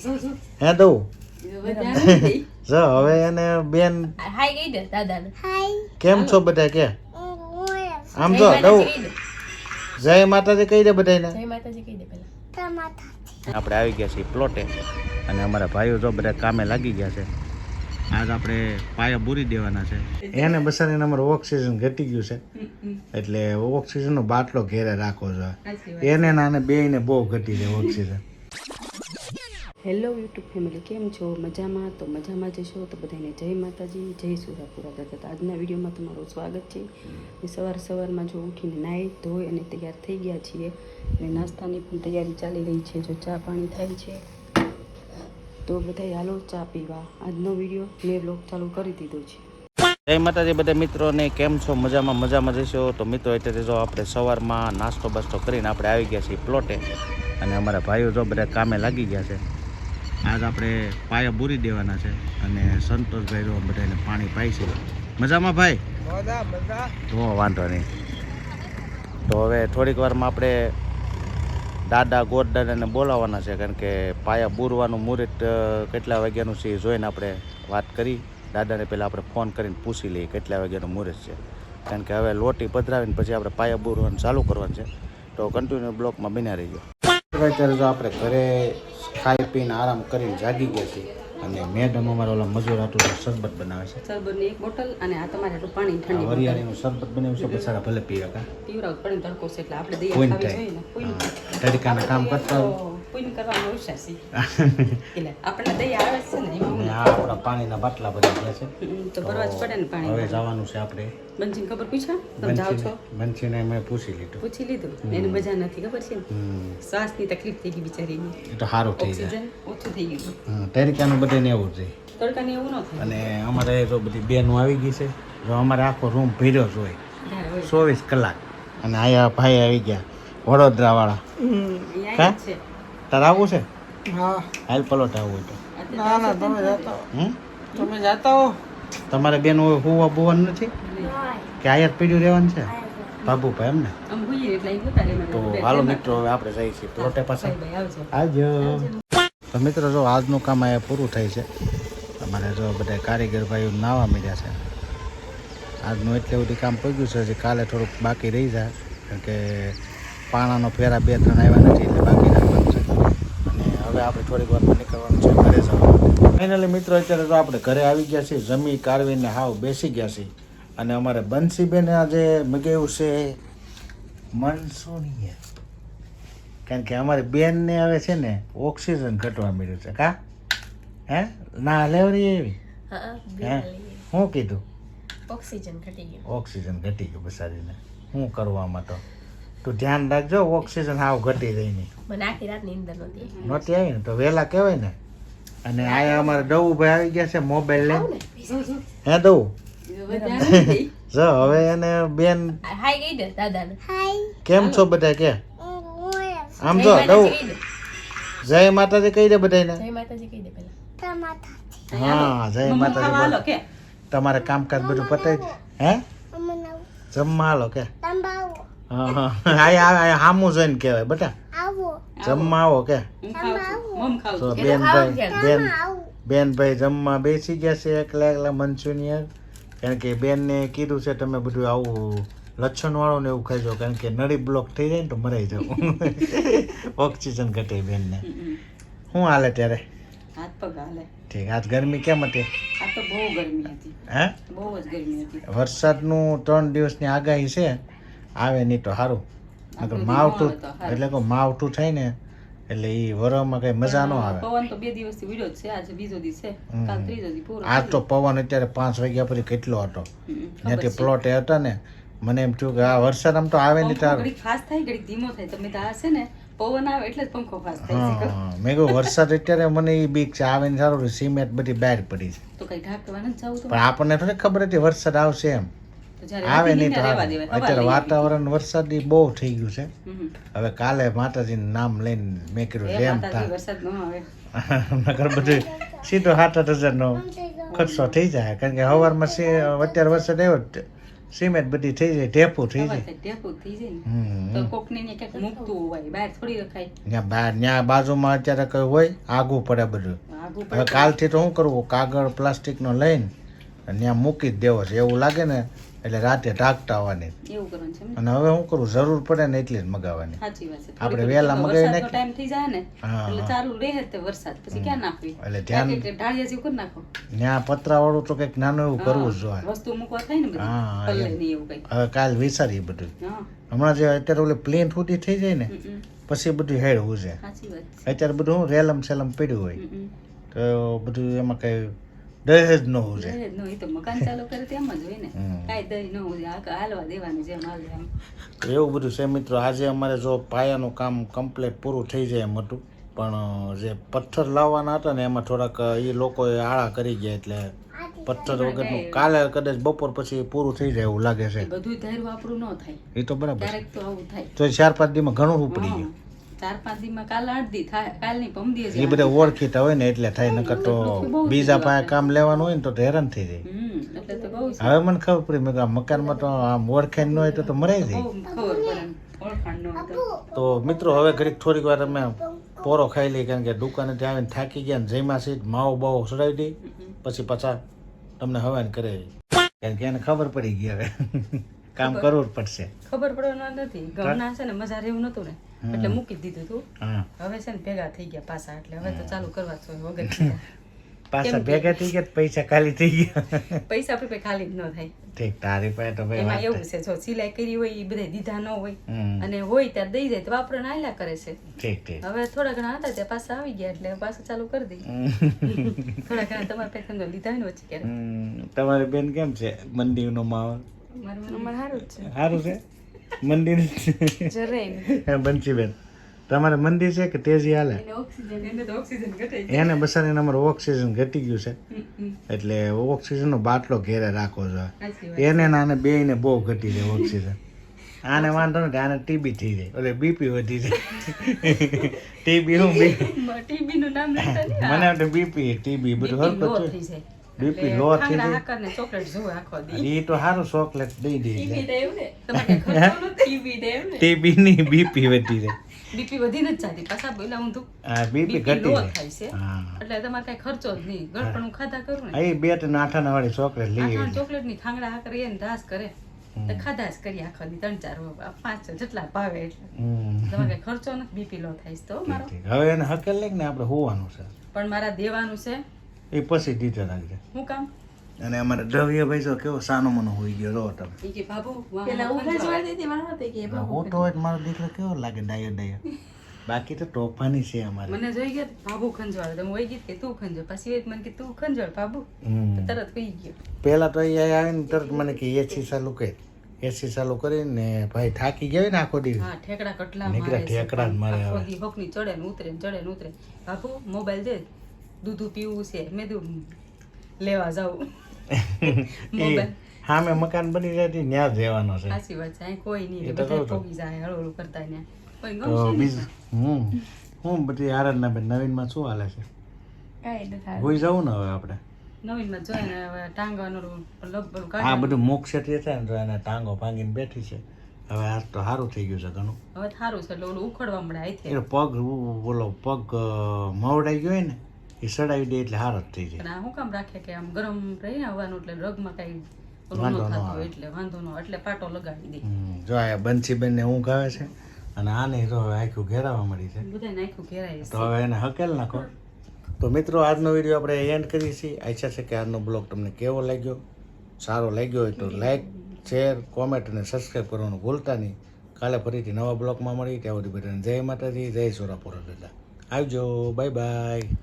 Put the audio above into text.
હે દઉં જો હવે એને બેન હાય કહી દે દાદાને. કેમ છો બધા કે? આમ જો દઉં. જય માતાજી કહી દે બધાને જય માતાજી કહી દે પહેલા. આપણે આવી ગયા છીએ પ્લોટે અને અમારા ભાઈઓ જો બધા કામે લાગી ગયા છે. આજ આપણે પાયા બૂરી દેવાના છે. એને બસારીને અમારું ઓક્સિજન ઘટી ગયું છે. એટલે ઓક્સિજનનો બાટલો ઘેરે રાખવો જોઈએ એને નાને બેયને બહુ ઘટી જાય ઓક્સિજન હેલો યુટ્યુબ ફેમિલી, કેમ છો? મજામાં? તો મજામાં જશો તો બધાને જય માતાજી, જય સુરાપુરા દાદા આજના વિડીયોમાં તમારું સ્વાગત છે. સવાર સવારમાં જો ઉઠીને નાહી ધોઈ અને તૈયાર થઈ ગયા છીએ અને નાસ્તાની પણ તૈયારી ચાલી રહી છે. જો ચા પાણી થાય છે, તો બધા હાલો ચા પીવા. આજનો વીડિયો મેં બ્લોગ ચાલુ કરી દીધો છે. જય માતાજી બધા મિત્રોને, કેમ છો? મજામાં મજામાં જશો તો મિત્રો, અત્યારે જો આપણે સવારમાં નાસ્તો બાસ્તો કરીને આપણે આવી ગયા છીએ પ્લોટે. અને અમારા ભાઈઓ જો બધા કામે લાગી ગયા છે. આજ આપણે પાયા બૂરી દેવાના છે અને સંતોષભાઈ જો બધાને પાણી પાય છે. મજામાં ભાઈ? તો વાંધો નહીં. તો હવે થોડીક વારમાં આપણે દાદા ગોરદાદાને બોલાવવાના છે કારણ કે પાયા બૂરવાનું મુહૂર્ત કેટલા વાગ્યાનું છે એ જોઈને આપણે વાત કરી. દાદાને પહેલાં આપણે ફોન કરીને પૂછી લઈએ કેટલા વાગ્યાનું મુહૂર્ત છે. કારણ કે હવે લોટી પધરાવીને પછી આપણે પાયા બૂરવાનું ચાલુ કરવાનું છે. તો કન્ટિન્યુ બ્લોકમાં બન્યા રહીએ. અત્યારે જો આપણે ઘરે ખાઈ પીને આરામ કરીને જાગી ગયા છે અને મેડમ અમારા ઓલા મજૂર આટલું શરબત બનાવે છે. સરબતની એક બોટલ અને આ તમારે આટલું પાણી ઠંડી. વરિયાળીનું શરબત બનાવ્યું છે બસારા ભલે પીવા કા. પીવરાવ પણ તડકો છે એટલે આપણે દઈએ ખાવી જોઈએ ને. કોઈને તડકાના કામ કરતા હોય. તો કરવાનો વિશ્વાસ છે. એટલે આપણે દઈએ આવે છે ને એમાં હું આપણા પાણીના બાટલા ભરી ગયા છે. તો ભરવા જ પડે ને હવે પાણી જવાનું છે આપણે. બંચીને ખબર પૂછા? તમે જાઓ છો? બંસીને બંસીને મેં પૂછી લીધું. પૂછી લીધું. એને મજા નથી ખબર છે? શ્વાસની તકલીફ થઈ ગઈ બિચારીની. એ તો સારું થઈ જાય. ઓછું થઈ ગયું. તરીકાનું બધાને એવું છે. તડકાને એવું ન અને અમારે તો બધી બેનો આવી ગઈ છે. જો અમારે આખો રૂમ જ હોય. ચોવીસ કલાક. અને આયા ભાઈ આવી ગયા વડોદરા વાળા તારે આવવું છે? હાલ પલોટ આવવું હોય તો. ના ના તમે જાતો હમ? તમે જાતા હો. તમારે બેન હોય હુવા બુવાનું નથી? કે આયાત પીડ્યું રહેવાનું છે? બાબુભાઈ એમ ને? આમ ભૂલીએ એટલે અહીં ઉતારે મને. તો હાલો મિત્રો હવે આપણે જઈએ છીએ પ્લોટે પાસે આવજો. તો મિત્રો જો આજનું કામ અહીંયા પૂરું થાય છે. અમારે જો બધા કારીગર ભાઈઓ નાવા મળ્યા છે. આજનું એટલે બધું કામ પગ્યું છે હજી કાલે થોડુંક બાકી રહી જાય. કારણ કે પાણાનો ફેરા બે ત્રણ આવ્યા નથી એટલે બાકી હવે આપણે થોડીક વારમાં નીકળવાનું છે ઘરે ફાઇનલી મિત્રો અત્યારે તો આપણે ઘરે આવી ગયા છીએ. જમી કારવીને હાવ બેસી ગયા છીએ. અને અમારે બંસીબેન આજે મગાવ્યું છે મનસુણીએ. કારણ કે અમારી બેનને હવે છે ને ઓક્સિજન ઘટવા મળ્યું છે. કા? હે? ના લેવરી એવી? હા હે શું કીધું? ઓક્સિજન ઘટી ગયું. ઓક્સિજન ઘટી ગયું બસારીને. શું કરવામાં તો? તું ધ્યાન રાખજો ઓક્સિજન હાવ ઘટી જાય નહીં મને આખી નહોતી. નહોતી આવી ને તો વહેલા કહેવાય ને. અને આયા અમારે દવું આવી ગયા છે મોબાઈલ લઈને. હે દવું. જો હવે એને બેન હાય કહી દે દાદાને. કેમ છો બધા કે? આમ જો દઉં. દવું જય માતાજી કહી દે બધાને જય માતાજી કહી દે પેલા હા જય માતાજી બોલો. કે? તમારે કામકાજ બધું પતાવી. હે? જમવા હાલો કે? આયા હામું જોઈને કહેવાય બટા. જમવા આવો કે? તો બેનભાઈ બેન બેનભાઈ જમવા બેસી ગયા છે એકલા એકલા મંચુરિયન કારણ કે બેનને કીધું છે તમે બધું આવું લચ્છણવાળું ને એવું ખાઈજો કારણ કે નળી બ્લોક થઈ જાય ને તો મરાઈ જવું ઓક્સિજન ઘટે બેનને. શું હાલે ત્યારે? હાથ પગ હાલે. ઠીક. આજ ગરમી કેમ હતી? આ તો બહુ ગરમી હતી. હે? બહુ જ ગરમી હતી. વરસાદનું ત્રણ દિવસની આગાહી છે. આવે નહીં તો સારું નકર માવઠું. એટલે કે માવઠું થાય ને એટલે એ વરમાં કઈ મજા ન આવે. પવન તો બે દિવસથી વિડ્યો છે આજે બીજો દિવસ છે. કાલ ત્રીજો દિવસ પૂરો આજ તો પવન અત્યારે પાંચ વાગ્યા પછી કેટલો હતો. ત્યાંથી પ્લોટ હતા ને મને એમ થયું કે આ વરસાદ આમ તો આવે નહીં તાર. ઘડીક ફાસ્ટ થાય ઘડી ધીમો થાય. તમે તો આ છે ને પવન આવે એટલે જ પંખો ફાસ્ટ થાય છે. મેં કહ્યું વરસાદ અત્યારે મને એ બીક છે. આવે ને સારું સિમેન્ટ બધી બહાર પડી છે. તો કઈ ઢાંકવા નથી જવું તો પણ આપણને થોડી ખબર હતી વરસાદ આવશે એમ. આવે નહીં તો અત્યારે વાતાવરણ વરસાદી બહુ થઈ ગયું છે. હવે કાલે માતાજીનું નામ લઈને મેં એ જેમ નકર બધું સીધો સાત આઠ હજારનો ખર્ચો થઈ જાય. કારણ કે સવારમાં સી અત્યારે વરસાદ આવ્યો જ. સિમેન્ટ બધી થઈ જાય ઢેપું થઈ જાય. ટેપું થઈ જાય. તો કોકને ને ક્યાંક મૂકતું હોય બહાર થોડી રખાય. ત્યાં બહાર ત્યાં બાજુમાં અત્યારે કઈ હોય આગું પડે બધું. હવે કાલથી તો શું કરવું કાગળ પ્લાસ્ટિકનો લઈને ત્યાં મૂકી જ દેવો છે. એવું લાગે ને એટલે રાતે ઢાંકતા આવવાની. એવું કરવાનું છે અને હવે શું કરું? જરૂર પડે ને એટલી જ મગાવવાની. સાચી વાત છે. આપણે વહેલા મગાવી નાખી ટાઈમ થઈ જાય ને હા, એટલે ચાલુ રહે તે વરસાદ. પછી ક્યાં નાખવી? એટલે ધ્યાન ઢાળિયા જેવું કરી નાખો. ત્યાં પતરાવાળું તો કંઈક નાનું એવું કરવું જ જોઈએ વસ્તુ મૂકવા થાય ને બધી? હા, એવું કઈ હવે કાલ વિચારીએ બધું. હમણાં જે અત્યારે ઓલી પ્લેન સુધી થઈ જાય ને. પછી બધું હેડ હું છે. અત્યારે બધું રેલમ સેલમ પડ્યું હોય. તો બધું એમાં કઈ દહેજ નો હોય દહેજ નો, એ તો મકાન ચાલુ કરે તેમ જ હોય ને. કાંઈ દઈ ન હોય આ હાલવા દેવાનું જેમ હાલે એમ. એવું બધું છે મિત્રો આજે અમારે જો પાયાનું કામ કમ્પ્લીટ પૂરું થઈ જાય એમ હતું. પણ જે પથ્થર લાવવાના હતા ને એમાં થોડાક એ લોકોએ આળા કરી ગયા એટલે પથ્થર વગરનું કાલે કદાચ બપોર પછી પૂરું થઈ જાય એવું લાગે છે. બધું ધાર્યું આપણું ન થાય. એ તો બરાબર છે. તો આવું થાય. તો ચાર પાંચ દીમાં ઘણું ઉપડી ગયું. ચાર પાંચ દીમાં કાલ આઠ દી થાય કાલની પમદી એ બધા ઓળખીતા હોય ને એટલે થાય નકર તો બીજા પાસે કામ લેવાનું હોય ને તો હેરાન થઈ જાય. હવે મને ખબર પડી મેં મકાનમાં તો આમ ઓળખાણ ન હોય તો તો મરાઈ જાય. તો. મિત્રો હવે ઘડીક થોડીક વાર અમે પોરો ખાઈ લઈએ કારણ કે દુકાને ત્યાં આવીને થાકી ગયા ને જઈમાં સીટ માવો બાવો ચડાવી દઈ પછી પાછા તમને હવાન કરે કારણ કે એને ખબર પડી ગઈ હવે. કામ કરવું પડશે. ખબર પડવાનું નથી. ઘરના છે ને મજા રહેવું નતું ને. એટલે મૂકી દીધું તું. હવે છે ને ભેગા થઈ ગયા પાછા એટલે હવે તો ચાલુ કરવા જ વગર પાછા ભેગા થઈ ગયા પૈસા ખાલી થઈ ગયા. પૈસા આપણી ખાલી ન થાય. ઠીક તારી પાસે તો ભાઈ એમાં એવું છે જો સિલાઈ કરી હોય એ બધા દીધા ન હોય. અને હોય ત્યારે દઈ જાય તો વાપરો આયલા કરે છે. ઠીક ઠીક. હવે થોડા ઘણા હતા ત્યાં પાછા આવી ગયા એટલે પાછું ચાલુ કરી દઈ. થોડા ઘણા તમારા પાસે લીધા હોય ને વચ્ચે તમારી બેન કેમ છે? મંદિરનો માહોલ? સારું છે. મંદિર છે. બેન. બંસીબેન તમારે મંદિર છે કે તેજી હાલે? એને તો ઓક્સિજન એને બસાને અમારે ઓક્સિજન ઘટી ગયું છે. એટલે ઓક્સિજનનો બાટલો ઘેરે રાખવો જોઈએ એને આને બે ને બહુ ઘટી જાય ઓક્સિજન. આને વાંધો નથી આને ટીબી થઈ જાય. એટલે બીપી વધી જાય. ટીબી હું બી ટીબી નું નામ મને બીપી ટીબી બધું હરકત થઈ જાય. બીપી લો થઈ જાય ને ચોકલેટ જોવે આખો દી એ તો સારું ચોકલેટ દઈ દે તમારે કઈ ખર્ચો નથી ટીબી ની બીપી વધી જાય બીપી વધી નથી જાતી પાછા બોલા ઊંધું હા બીપી બીપી ઘટી જાય છે એટલે તમારે કઈ ખર્ચો જ નહીં ગળપણું ખાધા કરું ને આ બે ત્રણ આઠાના વાળી ચોકલેટ લઈ આવી ચોકલેટની ખાંગડા હાકર એને ધાસ કરે તો ખાધા જ કરી આખો દી ત્રણ ચાર પાંચ જેટલા ભાવે એટલે તમારે કઈ ખર્ચો નથી બીપી લો થાય તો મારો હવે એને હકેલ ને આપણે હોવાનું છે પણ મારા દેવાનું છે એ પછી દીધે જાય હું કામ? અને અમારે દ્રવ્ય ભાઈ જો કેવો સાનો મનો હોઈ ગયો રો તમે. ઈ કે બાબુ પેલા ઊભા ઊંઘ જ ખંજવાળ. વાળતી હતી, મારા હાથે કે બાબુ ઓટો હોય તો મારો દીકરો કેવો લાગે ડાયો ડાયો. બાકી તો તોફાની છે અમારે. મને જોઈ ગયા બાબુ ખંજવાળ. તો હું વહી કે તું ખંજો પછી એ મને કે તું ખંજવાળ બાબુ. તો તરત કહી ગયો. પેલા તો અહીંયા આવીને તરત મને કે એસી ચાલુ કરી. એસી ચાલુ કરીને ભાઈ થાકી ગયો ને આખો દિવસ. હા ઠેકડા કટલા નીકળ્યા. ઠેકડા મારે આખો. દી હોકની ચડે ને ઉતરે ને ચડે ને ઉતરે. બાબુ મોબાઈલ દે. દૂધું પીવું છે. મેં કીધું લેવા જાઉં. હા મેં મકાન બની જાય ત્યાં ન્યા જવાનો છે. સાચી વાત છે. કોઈ નહીં બધા પોગી જાય હળવું કરતા ને કોઈ ગમશે નહીં. બીજું હમ હું બધી આરાધના બેન નવીનમાં શું હાલે છે? કાંઈ નથી હારું. જવું ને હવે આપણે? નવીનમાં જોયા ને હવે ટાંગાનું આ બધું મોક્ષ છે ને તો એને ટાંગો ભાંગીને બેઠી છે. હવે આ તો સારું થઈ ગયું છે ઘણું. હવે સારું છે એટલે ઓલું ઉખડવા મળે પગ બોલો પગ મવડાઈ ગયો હોય ને એ સડાવી દે એટલે હાર જ થઈ જાય. હું કામ રાખે કે આમ ગરમ રહી ને હવાનું એટલે રગમાં કઈ વાંધો ન આવે. એટલે વાંધો ન એટલે પાટો લગાવી દે. જો આ બંસીબેન બેનને હું ખાવે છે અને આને તો હવે આખું ઘેરાવા મળી છે. બધા આખું ઘેરાય તો હવે એને હકેલ નાખો. તો મિત્રો આજનો વીડિયો આપણે એન્ડ કરીએ છીએ. આશા છે કે આજનો બ્લોગ તમને કેવો લાગ્યો? સારો લાગ્યો હોય તો લાઈક શેર કોમેન્ટ અને સબસ્ક્રાઈબ કરવાનું ભૂલતા નહીં. કાલે ફરીથી નવા બ્લોગમાં મળી ત્યાં સુધી બધાને જય માતાજી જય સોરાપુરા દાદા. આવજો બાય બાય